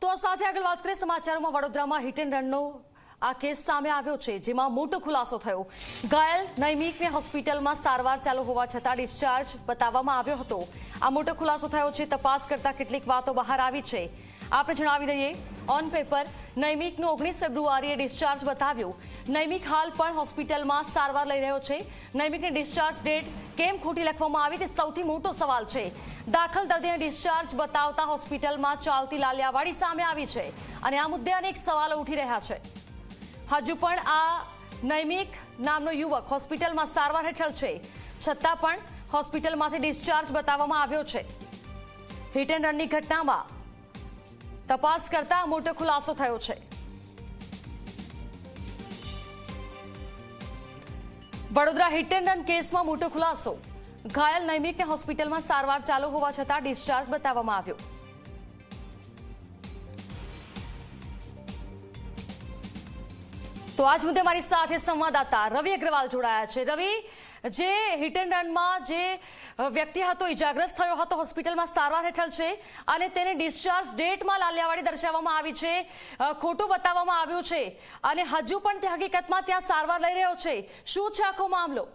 તો આ સાથે આગળ વાત કરીએ સમાચારોમાં વડોદરામાં હિટ એન્ડ રનનો આ કેસ સામે આવ્યો છે, જેમાં મોટો ખુલાસો થયો. ઘાયલ નૈમિકને હોસ્પિટલમાં સારવાર ચાલુ હોવા છતાં ડિસ્ચાર્જ બતાવવામાં આવ્યો હતો. આ મોટો ખુલાસો થયો છે, તપાસ કરતા કેટલીક વાતો બહાર આવી છે. આપણે જણાવી દઈએ ઓન પેપર નૈમિકનો ઓગણીસ ફેબ્રુઆરીએ ડિસ્ચાર્જ બતાવ્યો. નૈમિક હાલ પણ હોસ્પિટલમાં સારવાર લઈ રહ્યો છે. નૈમિકની ડિસ્ચાર્જ ડેટ કેમ ખોટી લખવામાં આવી તે સૌથી મોટો સવાલ છે. દાખલ દર્દીને ડિસ્ચાર્જ બતાવતા હોસ્પિટલમાં ચાલતી લાલિયાવાડી સામે આવી છે અને આ મુદ્દે અનેક સવાલો ઉઠી રહ્યા છે. હજુ પણ આ નૈમિક નામનો યુવક હોસ્પિટલમાં સારવાર હેઠળ છે. છતાં પણ હોસ્પિટલમાંથી ડિસ્ચાર્જ બતાવવામાં આવ્યો છે. હિટ એન્ડ રનની ઘટનામાં તપાસ કરતા મોટો ખુલાસો થયો છે. વડોદરા હિટ એન્ડ રન કેસમાં મોટો ખુલાસો. ઘાયલ નૈમિકને હોસ્પિટલમાં સારવાર ચાલુ હોવા છતાં ડિસ્ચાર્જ બતાવવામાં આવ્યો. તો આજ મુદ્દે મારી સાથે સંવાદદાતા રવિ અગ્રવાલ જોડાયા છે. રવિ જે હિટ એન્ડ રનમાં જે વ્યક્તિ હતો ઇજાગ્રસ્ત થયો હતો, હોસ્પિટલમાં સારવાર હેઠળ છે અને તેને ડિસ્ચાર્જ ડેટમાં લાલિયાવાડી દર્શાવવામાં આવી છે ખોટું બતાવવામાં આવ્યું છે અને હજુ પણ તે હકીકતમાં ત્યાં સારવાર લઈ રહ્યો છે. શું છે આખો મામલો?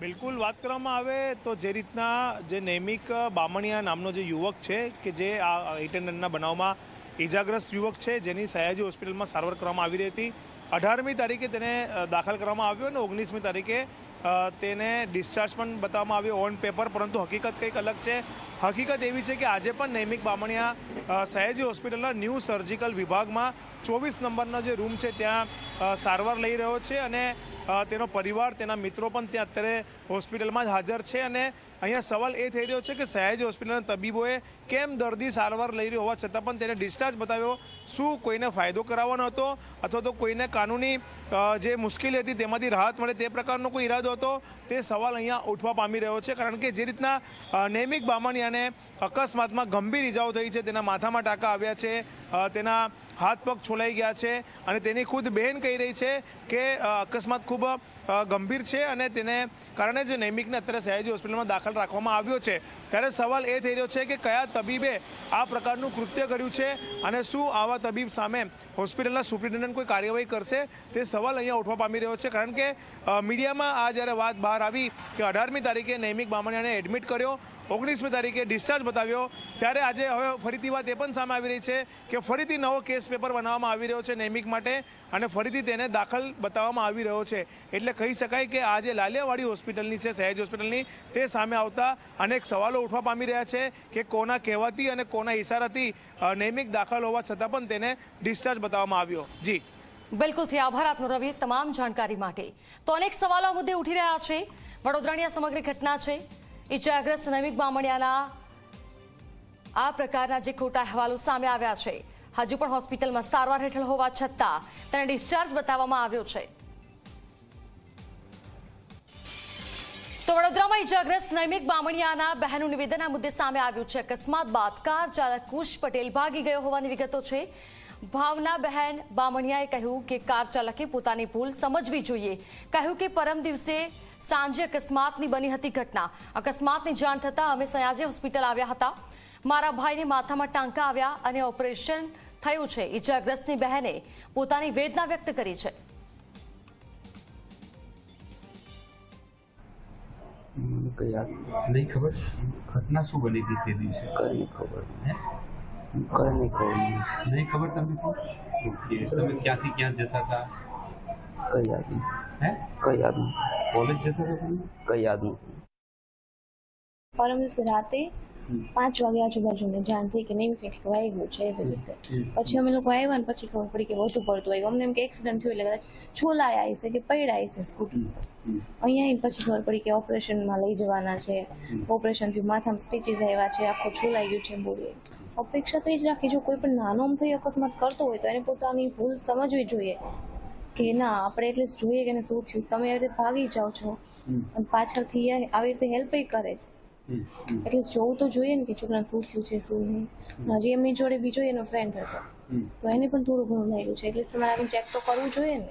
બિલકુલ વાત કરવામાં આવે તો જે રીતના જે નૈમિક બામણિયા નામનો જે યુવક છે કે જે આ હિટેન્ડરના બનાવમાં ઇજાગ્રસ્ત યુવક છે, જેની સયાજી હોસ્પિટલમાં સારવાર કરવામાં આવી રહી હતી. અઢારમી તારીખે તેને દાખલ કરવામાં આવ્યો અને ઓગણીસમી તારીખે તેને ડિસ્ચાર્જ પણ બતાવવામાં આવ્યો ઓન પેપર પરંતુ હકીકત કંઈક અલગ છે. હકીકત એવી છે કે આજે પણ નૈમિક બામણિયા સયાજી હોસ્પિટલના ન્યૂ સર્જિકલ વિભાગમાં ચોવીસ નંબરનો જે રૂમ છે ત્યાં સારવાર લઈ રહ્યો છે અને તેનો પરિવાર, તેના મિત્રો પણ ત્યાં અત્યારે હોસ્પિટલમાં જ હાજર છે. અને અહીંયા સવાલ એ થઈ રહ્યો છે કે સયાજી હોસ્પિટલના તબીબોએ કેમ દર્દી સારવાર લઈ રહ્યો હોવા છતાં પણ તેને ડિસ્ચાર્જ બતાવ્યો? શું કોઈને ફાયદો કરાવવાનો હતો? અથવા તો કોઈને કાનૂની જે મુશ્કેલી હતી તેમાંથી રાહત મળે તે પ્રકારનો કોઈ ઈરાદો હતો, તે સવાલ અહીંયા ઉઠવા પામી રહ્યો છે, કારણ કે જે રીતના નૈમિક બામણિયાને અકસ્માતમાં ગંભીર ઇજાઓ થઈ છે, તેના માથામાં ટાંકા આવ્યા છે તેના હાથ પગ છોલાઈ ગયા છે, અને તેની ખુદ બહેન કહી રહી છે કે અકસ્માત ખૂબ ગંભીર છે અને તેને કારણે જ નૈમિકને અત્યારે સયાજી હોસ્પિટલમાં દાખલ રાખવામાં આવ્યો છે. ત્યારે સવાલ એ થઈ રહ્યો છે કે કયા તબીબે આ પ્રકારનું કૃત્ય કર્યું છે અને શું આવા તબીબ સામે હોસ્પિટલના સુપ્રિન્ટેન્ડન્ટ કોઈ કાર્યવાહી કરશે? તે સવાલ અહીંયા ઉઠવા પામી રહ્યો છે. કારણ કે મીડિયામાં આ જ્યારે વાત બહાર આવી કે અઢારમી તારીખે નૈમિક બામણિયાને એડમિટ કર્યો, ઓગણીસમી તારીખે ડિસ્ચાર્જ બતાવ્યો, ત્યારે આજે હવે ફરીથી વાત એ પણ સામે આવી રહી છે કે ફરીથી નવો કેસ પેપર બનાવવામાં આવી રહ્યો છે નૈમિક માટે અને ફરીથી તેને દાખલ બતાવવામાં આવી રહ્યો છે. એટલે કહી શકાય કે આ જે લાલિયાવાડી હોસ્પિટલની છે, સહેજ હોસ્પિટલની. તે સામે આવતા અનેક સવાલો ઉઠવા પામી રહ્યા છે કે કોના કહેવાથી અને કોના ઇશારાથી નૈમિક દાખલ હોવા છતાં પણ તેને ડિસ્ચાર્જ બતાવવામાં આવ્યો. જી. બિલકુલથી આભાર આપનો રવિ તમામ જાણકારી માટે. તો અનેક સવાલો મુદ્દે ઉઠી રહ્યા છે. વડોદરાની આ સમગ્ર ઘટના છે. ઇજાગ્રસ્ત નૈમિક બામણિયાના આ પ્રકારના જે ખોટા અહેવાલો સામે આવ્યા છે. હજુ પણ હોસ્પિટલમાં સારવાર હેઠળ હોવા છતાં તેને ડિસ્ચાર્જ બતાવવામાં આવ્યો છે. તો વડોદરામાં ઇજાગ્રસ્ત નૈમિક બામણિયાના બહેનનું નિવેદન મુદ્દે સામે આવ્યું છે. અકસ્માત બાદ કાર ચાલક કુશ પટેલ ભાગી ગયો હોવાની વિગતો છે. ભાવના બહેન બામણિયાએ કહ્યું કે કાર ચાલકે પોતાની ભૂલ સમજવી જોઈએ. કહ્યું કે પરમ દિવસે સાંજે અકસ્માતની બની હતી ઘટના. અકસ્માતની જાણ થતાં અમે સયાજી હોસ્પિટલ આવ્યા હતા. મારા ભાઈને માથામાં ટાંકા આવ્યા અને ઓપરેશન થયું છે. ઇજાગ્રસ્તની બહેને પોતાની વેદના વ્યક્ત કરી છે. કઈ યાદ નહીં ખબર ઘટના શું બની હતી તે દિવસે કઈ નહીં ખબર હે કઈ નહીં ખબર મને. નહીં ખબર તમને ઓકે તમે ક્યાંથી ક્યાં જતા હતા કઈ યાદ નહીં હે કઈ યાદ નહીં કોલેજ જતા હતા તમે કઈ યાદ નહીં પરમ દિવસે રાતે પાંચ વાગે આજુબાજુને જાણ થઈ કે નહીં કંઈક વાગ્યું છે એવી રીતે. પછી અમે લોકો આવ્યા ને પછી ખબર પડી કે વધુ પડતું હોય. અમને એમ કે એક્સિડન્ટ થયું એટલે કદાચ છોલાયા હશે કે પડ્યા હશે સ્કૂટર અહીંયા આવીને પછી ખબર પડી કે ઓપરેશનમાં લઈ જવાના છે. ઓપરેશન થયું માથામાં સ્ટીચીસ આવ્યા છે આખું છોલાઈ ગયું છે બોડી. અપેક્ષા તો એ જ રાખી જો કોઈ પણ નાનો અમથો અકસ્માત કરતો હોય તો એને પોતાની ભૂલ સમજવી જોઈએ. કે ના આપણે એટલીસ્ટ જોઈએ કે શું થયું. તમે આવી રીતે ભાગી જાઓ છો. અને પાછળથી આવી રીતે હેલ્પ કરે છે. હમ, હમ, એટલે જોવું તો જોઈએ ને કે છોકરાને શું થયું છે શું નહીં. હજી એમની જોડે બીજો એનો ફ્રેન્ડ હતો. તો એને પણ થોડું ઘણું લાગ્યું છે. એટલે તમારે ચેક તો કરવું જોઈએ ને.